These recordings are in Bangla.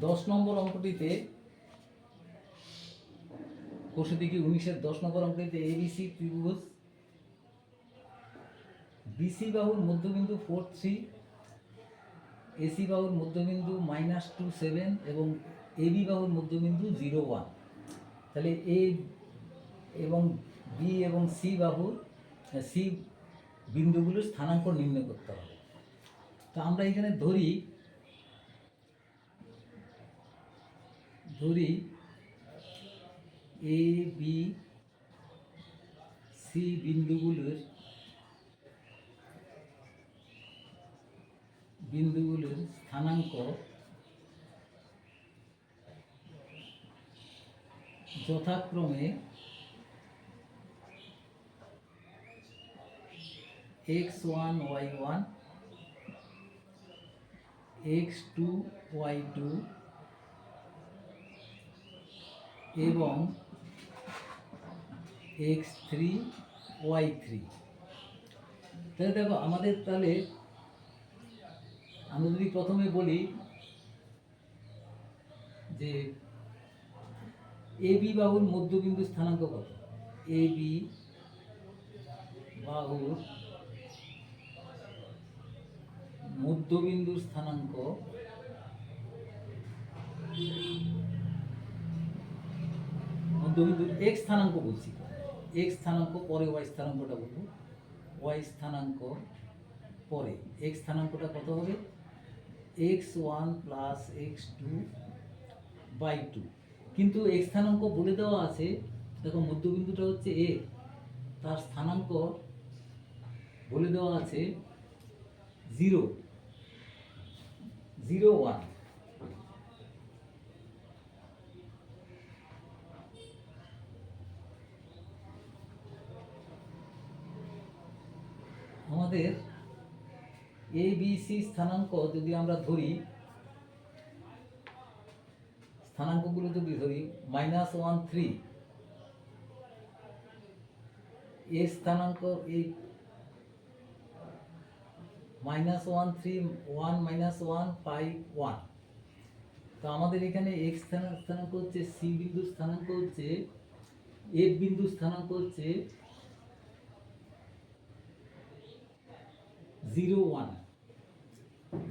দশ নম্বর অঙ্কটিতে কোষে দিকে উনিশের দশ নম্বর অঙ্কটিতে এবিসি ত্রিভুজ বিসি বাহুর মধ্যবিন্দু ফোর থ্রি এসি বাহুর মধ্যবিন্দু মাইনাস টু সেভেন এবং এবি বাহুর মধ্যবিন্দু জিরো ওয়ান তাহলে এ এবং বি এবং সি বাহুর সি বিন্দুগুলোর স্থানাঙ্ক নির্ণয় করতে হবে। তো আমরা এখানে ধরি ধরি এ বি সি বিন্দুগুলোর বিন্দুগুলোর স্থানাঙ্ক যথাক্রমে X one Y one X two Y two এবং এক্স থ্রি ওয়াই থ্রি তাহলে দেখো, আমাদের তাহলে, আমরা যদি প্রথমে বলি যে এ বি বাহুর মধ্যবিন্দু স্থানাঙ্ক কত? এ বি বাহুর মধ্যবিন্দুর স্থানাঙ্ক মধ্যবিন্দুর এক্স স্থানাঙ্ক বলছি এক্স স্থানাঙ্ক পরে, ওয়াই স্থানাঙ্কটা বলব। ওয়াই স্থানাঙ্ক পরে এক্স স্থানাঙ্কটা কত হবে? X one plus X two by two. কিন্তু এক্স স্থানাঙ্ক বলে দেওয়া আছে, দেখো মধ্যবিন্দুটা হচ্ছে এ। তার স্থানাঙ্ক বলে দেওয়া আছে জিরো। Zero one. আমাদের এ বি সি স্থানাঙ্ক যদি আমরা ধরি, স্থানাঙ্কগুলো যদি ধরি মাইনাস ওয়ান থ্রি এ স্থানাঙ্ক এই minus one three one minus one five one তো আমাদের এখানে এক্স স্থানাঙ্ক হচ্ছে সি বিন্দু স্থানাঙ্ক হচ্ছে এফ বিন্দু স্থানাঙ্ক হচ্ছে জিরো ওয়ান।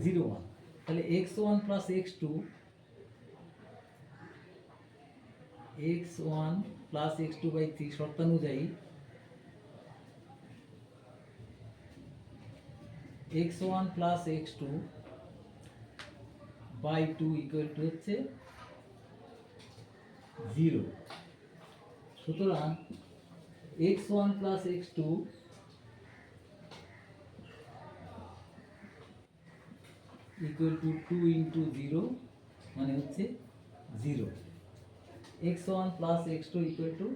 Zero one. তাহলে X one plus X two, X one plus X two by three শর্তানুযায়ী X one plus X two by two equal to হচ্ছে জিরো। সুতরাং X one plus X two equal to two into zero মানে হচ্ছে zero X one plus X two equal to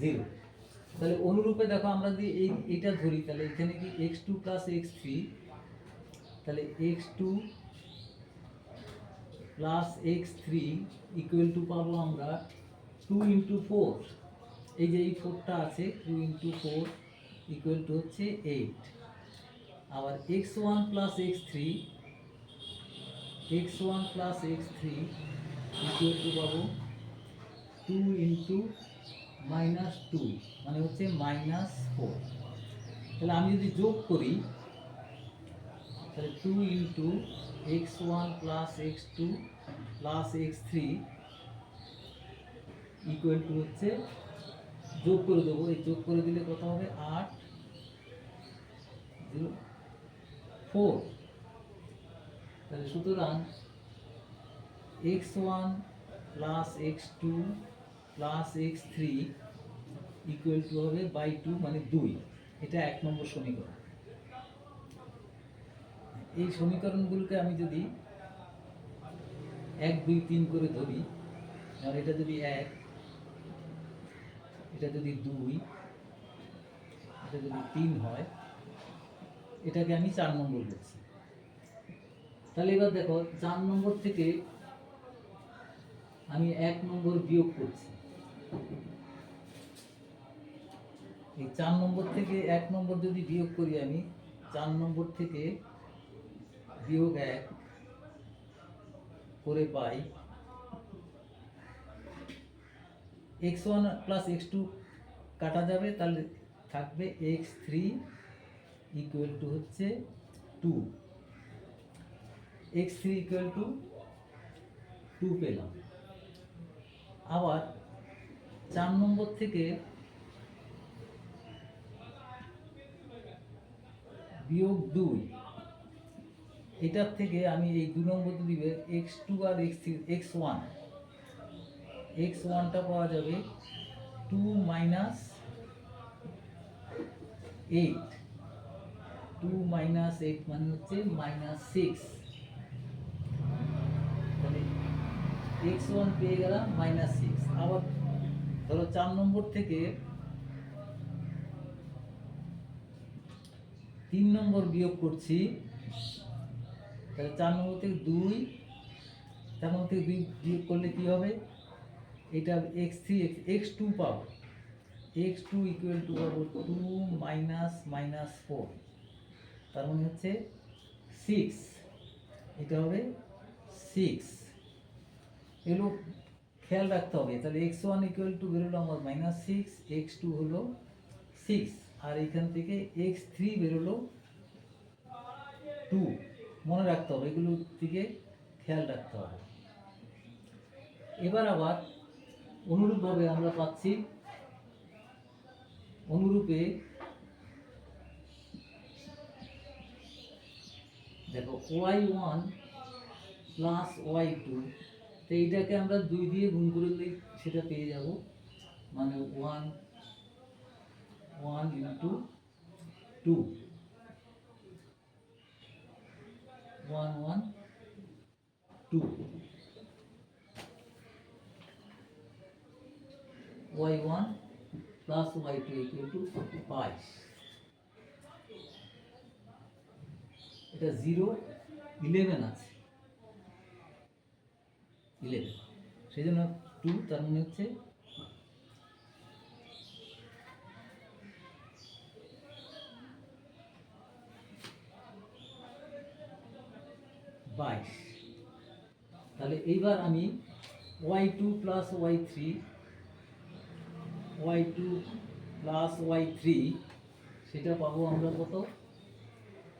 zero তাহলে অনুরূপে দেখো আমরা যদি এই, এটা ধরি, তাহলে এখানে কি X two plus X three তাহলে X two plus X three equal to পাবো আমরা টু ইন্টু ফোর এই যে এই ফোরটা আছে two into four equal to হচ্ছে এইট আবার X one plus X three X one plus X three equal to পাবো টু ইন্টু মাইনাস টু মানে হচ্ছে মাইনাস ফোর তাহলে আমি যদি যোগ করি, তাহলে two into X one plus X two plus X three equal to হচ্ছে, যোগ করে দেবো। এই যোগ করে দিলে কত হবে? আট জিরো ফোর তাহলে সুতরাং X one plus X two plus X three equal to হবে বাই টু মানে দুই। এটা এক নম্বর সমীকরণ। এই সমীকরণগুলোকে আমি যদি এক, দুই, তিন করে ধরি আর এটা যদি এক, এটা যদি দুই, এটা যদি তিন হয়, এটাকে আমি চার নম্বর বলছি। তাহলে এবার দেখো, চার নম্বর থেকে আমি এক নম্বর বিয়োগ করছি। এই চার নম্বর থেকে এক নম্বর যদি বিয়োগ করি আমি, চার নম্বর থেকে বিয়োগ এক করে পাই X one plus X two কাটা যাবে, তাহলে থাকবে এক্স থ্রি ইকুয়াল টু হচ্ছে two. X three equal to two পেলাম। আবার চার নম্বর থেকে বিয়োগ দুই, এটার থেকে আমি এই দু নম্বর দিবে এক্স টু আর X three X one X ওয়ানটা পাওয়া যাবে two minus eight two minus eight মানে হচ্ছে মাইনাস সিক্স তাহলে এক্স ওয়ান পেয়ে গেলাম মাইনাস সিক্স আবার ধরো চার নম্বর থেকে তিন নম্বর বিয়োগ করছি, তাহলে চার নম্বর থেকে দুই, চার নম্বর থেকে দুই বিয়োগ করলে কী হবে? এটা এক্স থ্রি এক্স টু পাবো। এক্স টু ইকুয়াল টু পাবো টু মাইনাস মাইনাস ফোর তার মানে হচ্ছে সিক্স এটা হবে সিক্স এগুলো খেয়াল রাখতে হবে। তাহলে এক্স ওয়ান ইকুয়াল টু বেরোলো আমার মাইনাস সিক্স এক্স টু হলো সিক্স আর এখান থেকে এক্স থ্রি বেরোলো টু মনে রাখতে হবে, এগুলো দিকে খেয়াল রাখতে হবে। এবার আবার অনুরূপভাবে আমরা পাচ্ছি, অনুরূপে দেখো Y one plus Y two তো এইটাকে আমরা দুই দিয়ে গুণ করে দিলেই সেটা পেয়ে যাব। মানে one one into two one one two Y one plus Y two equal to বাইশ এটা জিরো ইলেভেন আছে ইলেভেন সেই জন্য টু তার মানে হচ্ছে বাইশ। তাহলে এইবার আমি Y two plus Y three Y two plus Y three সেটা পাবো আমরা কত?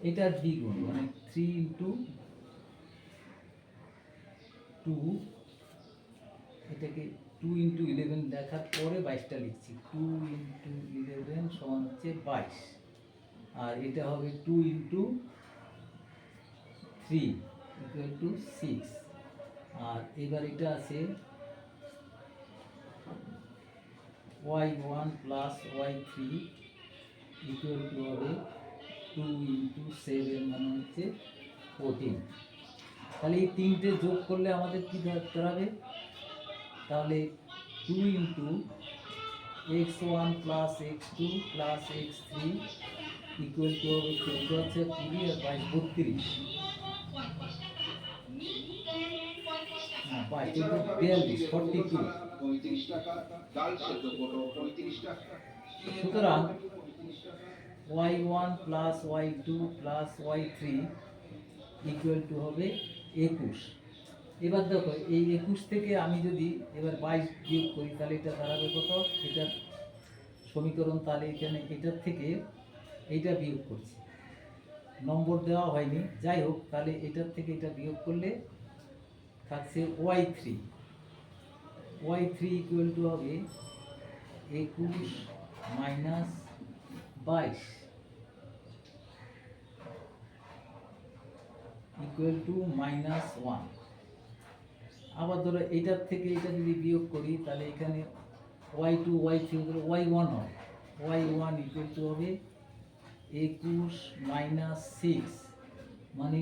এটার দ্বিগুণ মানে থ্রি ইন্টু টু এটাকে টু ইন্টু ইলেভেন দেখার পরে বাইশটা লিখছি। টু ইন্টু ইলেভেন সমান হচ্ছে বাইশ। আর এটা হবে two into three equal to six আর এবার এটা আছে Y one plus Y three equal to হবে টু ইন্টু সেভেন মানে হচ্ছে ফোরটিন তাহলে এই তিনটে যোগ করলে আমাদের কী দাঁড়াবে তাহলে two into X one plus X two plus X three equal to হবে চোদ্দ আছে কুড়ি আর বাইশ, বত্রিশ। হ্যাঁ বিয়াল্লিশ ফর্টি টু সুতরাং Y one plus Y two plus Y three equal to হবে একুশ। এবার দেখো, এই একুশ থেকে আমি যদি এবার বাইশ বিয়োগ করি, তাহলে এটা দাঁড়াবে কত? এটার সমীকরণ তাহলে এখানে এটার থেকে এইটা বিয়োগ করছি। নম্বর দেওয়া হয়নি। যাই হোক, তাহলে এটার থেকে এটা বিয়োগ করলে থাকছে Y three. Y three equal to হবে একুশ মাইনাস বাইশ। ইকুয়াল টু মাইনাস ওয়ান আবার ধরো এইটার থেকে এটা যদি বিয়োগ করি, তাহলে এখানে Y two Y three Y one হয় ওয়াই ওয়ান ইকুয়াল টু হবে একুশ মাইনাস সিক্স মানে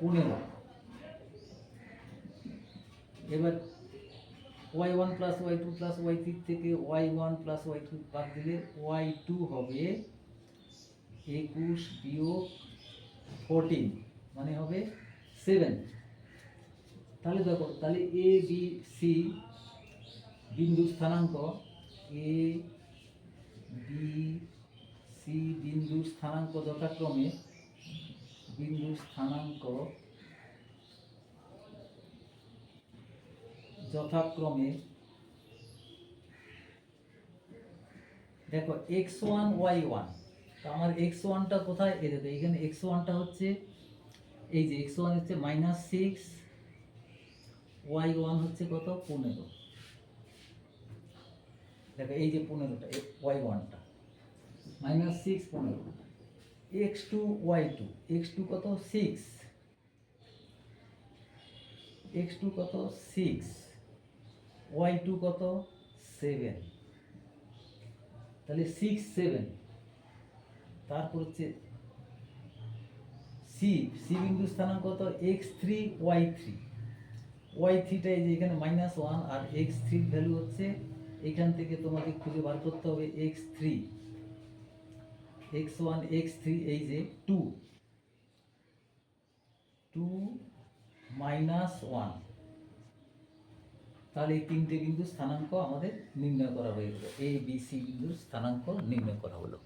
পনেরো। এবার Y one plus Y two plus Y three থেকে Y one plus Y two বাদ দিলে ওয়াই টু হবে একুশ বিয়োগ ফোরটিন মানে হবে সেভেন তাহলে দেখো, তাহলে এ বি সি বিন্দু স্থানাঙ্ক এ বি সি বিন্দু স্থানাঙ্ক যথাক্রমে বিন্দু স্থানাঙ্ক যথাক্রমে দেখো এক্স ওয়ান ওয়াই ওয়ান তো আমার এক্স ওয়ানটা কোথায়? এ দেখো, এখানে এক্স ওয়ানটা হচ্ছে, এই যে এক্স ওয়ান হচ্ছে মাইনাস সিক্স ওয়াই ওয়ান হচ্ছে কত? পনেরো। দেখো, এই যে পনেরোটা ওয়াই ওয়ানটা মাইনাস সিক্স পনেরো। X two Y two X two কত? সিক্স এক্স টু কত? সিক্স ওয়াই টু কত? সেভেন তাহলে সিক্স সেভেন তারপর হচ্ছে সি সি বিন্দু স্থানাঙ্ক কত? X three Y three Y থ্রিটা এই যে এখানে মাইনাস ওয়ান আর এক্স থ্রির ভ্যালু হচ্ছে, এখান থেকে তোমাকে খুঁজে বার করতে হবে X three X one X three এই যে টু টু মাইনাস ওয়ান তাহলে এই তিনটে বিন্দু স্থানাঙ্ক আমাদের নির্ণয় করা হয়ে গেল। এ বি সি বিন্দুর স্থানাঙ্ক নির্ণয় করা হলো।